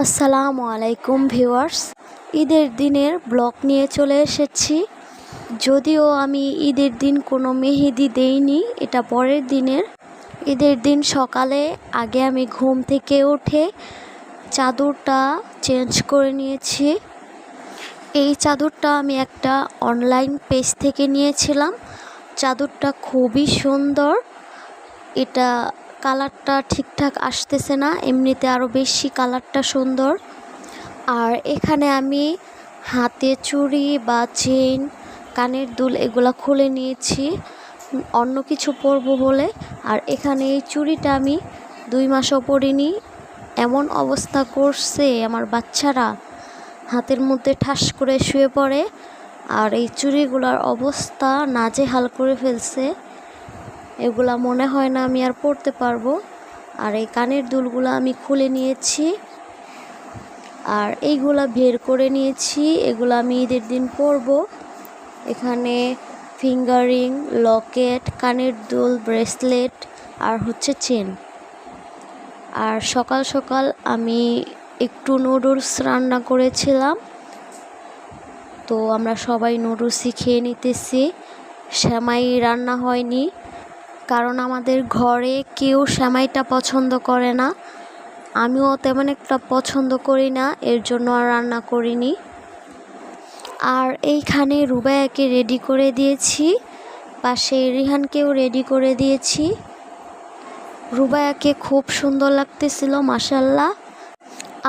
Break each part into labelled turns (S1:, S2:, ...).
S1: আসসালামু আলাইকুম ভিউয়ার্স। ঈদের দিনের ব্লগ নিয়ে চলে এসেছি। যদিও আমি ঈদের দিন কোনো মেহেদি দেইনি, এটা পরের দিনের। ঈদের দিন সকালে আগে আমি ঘুম থেকে উঠে চাদরটা চেঞ্জ করে নিয়েছি। এই চাদরটা আমি একটা অনলাইন পেজ থেকে নিয়েছিলাম। চাদরটা খুবই সুন্দর। এটা কালারটা ঠিকঠাক আসতেছে না, এমনিতে আরও বেশি কালারটা সুন্দর। আর এখানে আমি হাতে চুড়ি বা চেন কানের দুল এগুলো খুলে নিয়েছি, অন্য কিছু পরবো বলে। আর এখানে এই চুড়িটা আমি দুই মাসও পরিনি, এমন অবস্থা করছে আমার বাচ্চারা। হাতের মধ্যে ঠাস করে শুয়ে পড়ে, আর এই চুড়িগুলোর অবস্থা নাজেহাল করে ফেলছে। এগুলা মনে হয় না আমি আর পড়তে পারব। আর এই কানের দুলগুলো আমি খুলে নিয়েছি। আর এইগুলা বের করে নিয়েছি। এগুলো আমি ঈদের দিন পরব। এখানে ফিঙ্গারিং লকেট কানের দুল ব্রেসলেট আর হচ্ছে চেন আর সকাল সকাল আমি একটু নুডলস রান্না করেছিলাম। তো আমরা সবাই নুডলসই খেয়ে নিতেছি। শ্যামাই রান্না হয়নি। কারণ আমাদের ঘরে কেউ সেমাইটা পছন্দ করে না। আমিও তেমন একটা পছন্দ করি না, এর জন্য আর রান্না করিনি। আর এইখানে রুবায়াকে রেডি করে দিয়েছি, পাশে রিহানকেও রেডি করে দিয়েছি। রুবায়াকে খুব সুন্দর লাগতেছিল মাসাল্লাহ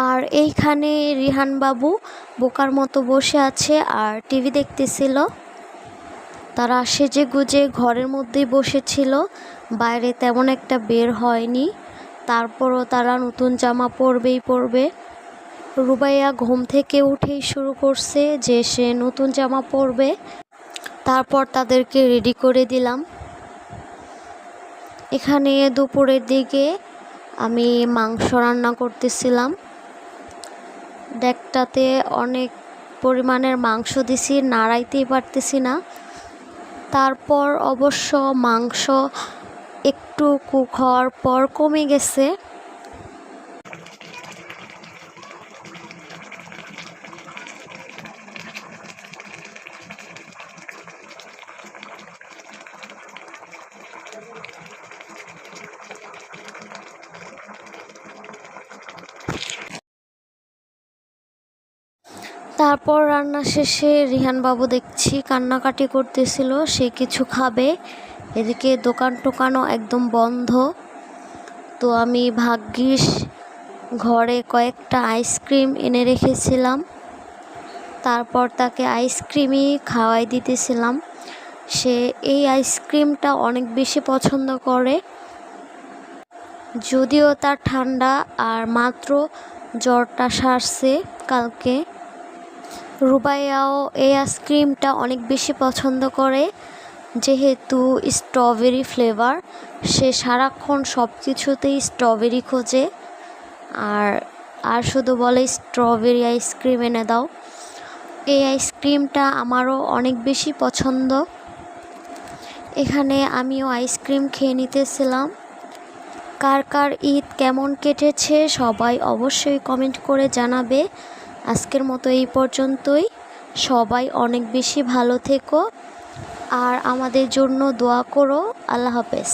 S1: আর এইখানে রিহান বাবু বোকার মতো বসে আছে, আর টিভি দেখতেছিল। তারা সেজে গুজে ঘরের মধ্যেই বসেছিল। বাইরে তেমন একটা বের হয়নি। তারপরও তারা নতুন জামা পরবেই পরবে। রুবাইয়া ঘুম থেকে উঠেই শুরু করছে যে সে নতুন জামা পরবে। তারপর তাদেরকে রেডি করে দিলাম। এখানে দুপুরের দিকে আমি মাংস রান্না করতেছিলাম। ডেকটাতে অনেক পরিমাণের মাংস দিছি, নাড়াইতেই পারতেছি না। তারপর অবশ্য মাংস একটু হওয়ার পর কমে গেছে। তারপর রান্না শেষে রিহান বাবু দেখছি কান্নাকাটি করতেছিল, সে কিছু খাবে। এদিকে দোকান টোকানও একদম বন্ধ। তো আমি ভাগ্যিস ঘরে কয়েকটা আইসক্রিম এনে রেখেছিলাম। তারপর তাকে আইসক্রিমই খাওয়াই দিতেছিলাম। সে এই আইসক্রিমটা অনেক বেশি পছন্দ করে। যদিও তার ঠান্ডা আর মাত্র জ্বরটা সারছে কালকে। রুবাইয়াও এই আইসক্রিমটা অনেক বেশি পছন্দ করে। যেহেতু স্ট্রবেরি ফ্লেভার সে সারাক্ষণ সব কিছুতেই স্ট্রবেরি খোঁজে। আর আর শুধু বলে স্ট্রবেরি আইসক্রিম এনে দাও। এই আইসক্রিমটা আমারও অনেক বেশি পছন্দ। এখানে আমিও আইসক্রিম খেয়ে নিতেছিলাম। কার কার ঈদ কেমন কেটেছে সবাই অবশ্যই কমেন্ট করে জানাবে। আজকের মতো এই পর্যন্তই। সবাই অনেক বেশি ভালো থেকো আর আমাদের জন্য দোয়া করো। আল্লাহ হাফেজ।